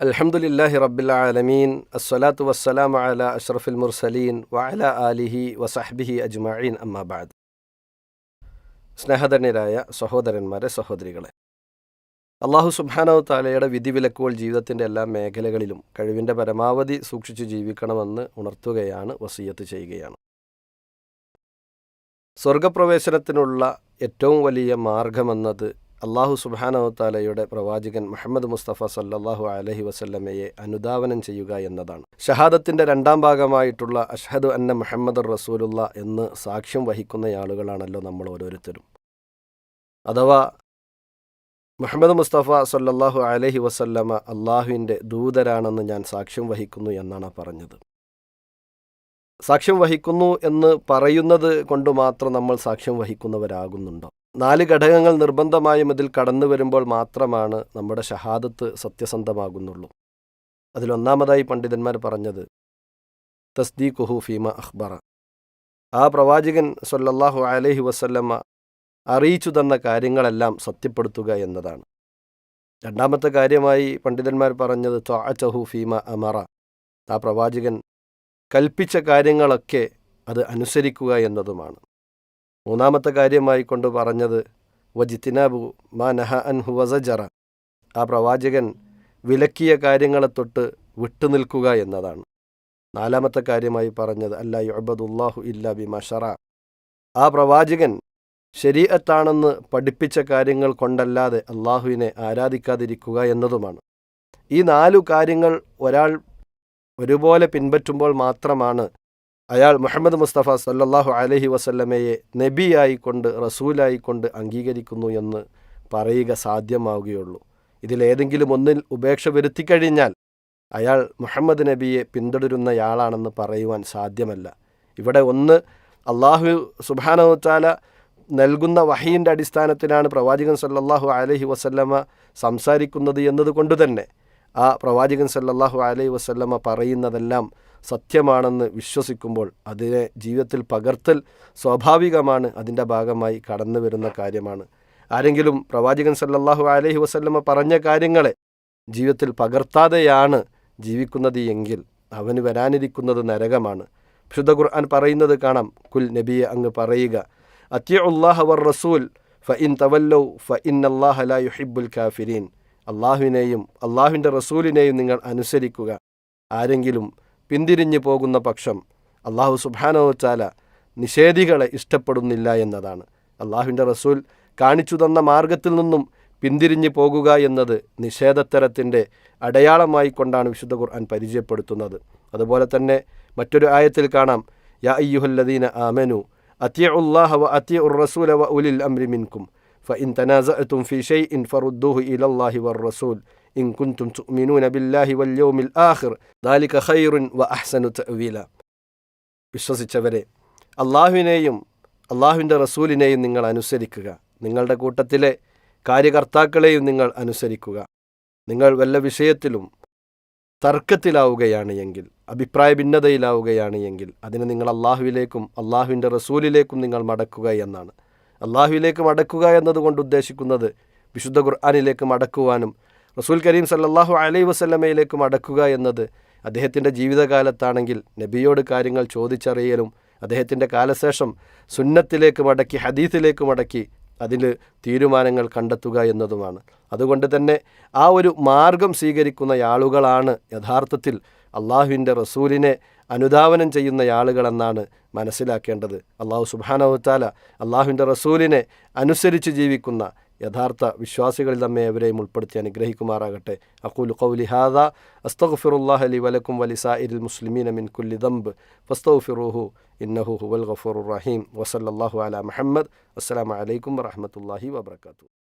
അൽഹംദുലില്ലാഹി റബ്ബിൽ ആലമീൻ. അസ്സലാത്തു വസ്സലാം അല അഷ്റഫുൽ മുർസലീൻ വഅല ആലിഹി വസഹ്ബിഹി അജ്മഈൻ. അമ്മാബാദ് സ്നേഹധന്യരായ സഹോദരന്മാരെ സഹോദരികളെ അള്ളാഹു സുബ്ഹാനഹു താലയുടെ വിധിവിലക്കുകൾ ജീവിതത്തിന്റെ എല്ലാ മേഖലകളിലും കഴിവിന്റെ പരമാവധി സൂക്ഷിച്ചു ജീവിക്കണമെന്ന് ഉണർത്തുകയാണ് വസീയത്ത് ചെയ്യുകയാണ്. സ്വർഗപ്രവേശനത്തിനുള്ള ഏറ്റവും വലിയ മാർഗമെന്നത് അള്ളാഹു സുബാനഹു താലയുടെ പ്രവാചകൻ മുഹമ്മദ് മുസ്തഫ സല്ലാഹു അലഹി വസല്ലമയെ അനുധാവനം ചെയ്യുക എന്നതാണ്. ഷഹാദത്തിന്റെ രണ്ടാം ഭാഗമായിട്ടുള്ള അഷ്ഹദു അന്ന മുഹമ്മദ് റസൂലുള്ള എന്ന് സാക്ഷ്യം വഹിക്കുന്ന ആളുകളാണല്ലോ നമ്മൾ ഓരോരുത്തരും. അഥവാ മുഹമ്മദ് മുസ്തഫ സല്ലാഹു അലഹി വസല്ലമ അള്ളാഹുവിന്റെ ദൂതരാണെന്ന് ഞാൻ സാക്ഷ്യം വഹിക്കുന്നു എന്നാണ് പറഞ്ഞത്. സാക്ഷ്യം വഹിക്കുന്നു എന്ന് പറയുന്നത് കൊണ്ട് മാത്രം നമ്മൾ സാക്ഷ്യം വഹിക്കുന്നവരാകുന്നുണ്ടോ? നാല് ഘടകങ്ങൾ നിർബന്ധമായും ഇതിൽ കടന്നു വരുമ്പോൾ മാത്രമാണ് നമ്മുടെ ഷഹാദത്ത് സത്യസന്ധമാകുന്നുള്ളൂ. അതിലൊന്നാമതായി പണ്ഡിതന്മാർ പറഞ്ഞത് തസ്ദീ കുഹു ഫീമ അഖ്ബറ. ആ പ്രവാചകൻ സൊല്ലാഹു അലഹി വസല്ലമ്മ അറിയിച്ചു തന്ന കാര്യങ്ങളെല്ലാം സത്യപ്പെടുത്തുക എന്നതാണ്. രണ്ടാമത്തെ കാര്യമായി പണ്ഡിതന്മാർ പറഞ്ഞത് ത്വാചഹു ഫീമ അമറ. ആ പ്രവാചകൻ കൽപ്പിച്ച കാര്യങ്ങളൊക്കെ അത് അനുസരിക്കുക എന്നതുമാണ്. മൂന്നാമത്തെ കാര്യമായി കൊണ്ട് പറഞ്ഞത് വജിത്തിനാബു മാ നഹ അൻഹു ഹുവസജറ ആ പ്രവാചകൻ വിലക്കിയ കാര്യങ്ങളെ തൊട്ട് വിട്ടുനിൽക്കുക എന്നതാണ്. നാലാമത്തെ കാര്യമായി പറഞ്ഞത് അല്ല അബദുല്ലാഹു ഇല്ല ബി മഷറ ആ പ്രവാചകൻ ശരീഅത്താണെന്ന് പഠിപ്പിച്ച കാര്യങ്ങൾ കൊണ്ടല്ലാതെ അള്ളാഹുവിനെ ആരാധിക്കാതിരിക്കുക എന്നതുമാണ്. ഈ നാലു കാര്യങ്ങൾ ഒരാൾ ഒരുപോലെ പിൻപറ്റുമ്പോൾ മാത്രമാണ് അയാൾ മുഹമ്മദ് മുസ്തഫ സല്ലാഹു അലഹി വസല്ലമയെ നബിയായിക്കൊണ്ട് റസൂലായിക്കൊണ്ട് അംഗീകരിക്കുന്നു എന്ന് പറയുക സാധ്യമാവുകയുള്ളൂ. ഇതിലേതെങ്കിലും ഒന്നിൽ ഉപേക്ഷ വരുത്തിക്കഴിഞ്ഞാൽ അയാൾ മുഹമ്മദ് നബിയെ പിന്തുടരുന്നയാളാണെന്ന് പറയുവാൻ സാധ്യമല്ല. ഇവിടെ ഒന്ന് അള്ളാഹു സുബാനവത്താല നൽകുന്ന വഹീന്റെ അടിസ്ഥാനത്തിലാണ് പ്രവാചകൻ സല്ലാഹു അലഹി വസല്ലമ സംസാരിക്കുന്നത് എന്നതുകൊണ്ട് തന്നെ ആ പ്രവാചകൻ സല്ലാഹു അലൈഹി വസല്ലമ പറയുന്നതെല്ലാം സത്യമാണെന്ന് വിശ്വസിക്കുമ്പോൾ അതിനെ ജീവിതത്തിൽ പകർത്തൽ സ്വാഭാവികമാണ് അതിന്റെ ഭാഗമായി കടന്നു വരുന്ന കാര്യമാണ്. ആരെങ്കിലും പ്രവാചകൻ സല്ലാഹു അലഹി വസല്ലമ പറഞ്ഞ കാര്യങ്ങളെ ജീവിതത്തിൽ പകർത്താതെയാണ് ജീവിക്കുന്നത് എങ്കിൽ അവന് വരാനിരിക്കുന്നത് നരകമാണ്. വിശുദ്ധ ഖുർആൻ പറയുന്നത് കാണാം കുൽ നബിയെ അങ്ങ് പറയുക അത്യ വർ റസൂൽ ഫ ഇൻ തവല്ലൗ ഫ ഇൻ അള്ളാഹ ലാ യുഹിബുൽ കാഫിരീൻ. അള്ളാഹുവിനെയും അള്ളാഹുവിന്റെ റസൂലിനെയും നിങ്ങൾ അനുസരിക്കുക. ആരെങ്കിലും പിന്തിരിഞ്ഞു പോകുന്ന പക്ഷം അള്ളാഹു സുബാനോച്ചാല നിഷേധികളെ ഇഷ്ടപ്പെടുന്നില്ല എന്നതാണ്. അള്ളാഹുവിന്റെ റസൂൽ കാണിച്ചു തന്ന മാർഗത്തിൽ നിന്നും പിന്തിരിഞ്ഞു പോകുക എന്നത് നിഷേധത്തരത്തിന്റെ അടയാളമായി കൊണ്ടാണ് വിശുദ്ധ ഖുർആൻ പരിചയപ്പെടുത്തുന്നത്. അതുപോലെ തന്നെ മറ്റൊരു ആയത്തിൽ കാണാം യാ അയ്യുഹല്ലദീന ആമനു അത്യ ഉള്ളാഹ വ അത്യ ഉർ റസൂല വ ഉലിൽ അമ്രിമിൻകും ഫ ഇൻ തനാസ തും ഇൻ ഫറുദ്ദുഹു ഇലല്ലാഹി വർ റസൂൽ ഇൻ കുൻതും തുഅ്മിനൂന ബില്ലാഹി വൽ യൗമിൽ ആഖിർ. ദാലിക ഖൈറുൻ വ അഹ്സനു തഅ്വീല. വിശ്വസിച്ചവരെ അള്ളാഹുവിനെയും അള്ളാഹുവിന്റെ റസൂലിനെയും നിങ്ങൾ അനുസരിക്കുക. നിങ്ങളുടെ കൂട്ടത്തിലെ കാര്യകർത്താക്കളെയും നിങ്ങൾ അനുസരിക്കുക. നിങ്ങൾ വല്ല വിഷയത്തിലും തർക്കത്തിലാവുകയാണ് എങ്കിൽ അഭിപ്രായ ഭിന്നതയിലാവുകയാണ് എങ്കിൽ അതിന് നിങ്ങൾ അള്ളാഹുവിലേക്കും അള്ളാഹുവിന്റെ റസൂലിലേക്കും നിങ്ങൾ മടക്കുക എന്നാണ്. അള്ളാഹുവിലേക്ക് മടക്കുക എന്നതുകൊണ്ട് ഉദ്ദേശിക്കുന്നത് വിശുദ്ധ ഖുർആാനിലേക്ക് മടക്കുവാനും റസൂൽ കരീം സല്ലാഹു അലൈ വസല്ലമയിലേക്ക് മടക്കുക എന്നത് അദ്ദേഹത്തിന്റെ ജീവിതകാലത്താണെങ്കിൽ നബിയോട് കാര്യങ്ങൾ ചോദിച്ചറിയലും അദ്ദേഹത്തിന്റെ കാലശേഷം സുന്നത്തിലേക്ക് മടക്കി ഹദീസിലേക്ക് മടക്കി അതിൽ തീരുമാനങ്ങൾ കണ്ടെത്തുക എന്നതുമാണ്. അതുകൊണ്ട് തന്നെ ആ ഒരു മാർഗം സ്വീകരിക്കുന്ന ആളുകളാണ് യഥാർത്ഥത്തിൽ അള്ളാഹുവിന്റെ റസൂലിനെ അനുധാവനം ചെയ്യുന്ന ആളുകളെന്നാണ് മനസ്സിലാക്കേണ്ടത്. അള്ളാഹു സുബാനവത്താല അള്ളാഹുവിന്റെ റസൂലിനെ അനുസരിച്ച് ജീവിക്കുന്ന യഥാർത്ഥ വിശ്വാസികളിൽ നമ്മെ അവരെയും ഉൾപ്പെടുത്തി അനുഗ്രഹിക്കുമാറാകട്ടെ. അഖൂൽ കൗലിഹാദ അസ്തഗ്ഫിറുല്ലാഹ് അലി വലക്കും വലിസാഇരിൽ മുസ്ലിമീന മിൻ കുല്ലി ദംബ് ഫസ്തഗ്ഫിറുഹു ഇന്നഹു ഹുവൽ ഗഫൂറുർ റഹീം. വസല്ലല്ലാഹു അല മുഹമ്മദ്. അസ്സലാമു അലൈക്കും വറഹ്മത്തുള്ളാഹി വബറകാതുഹു.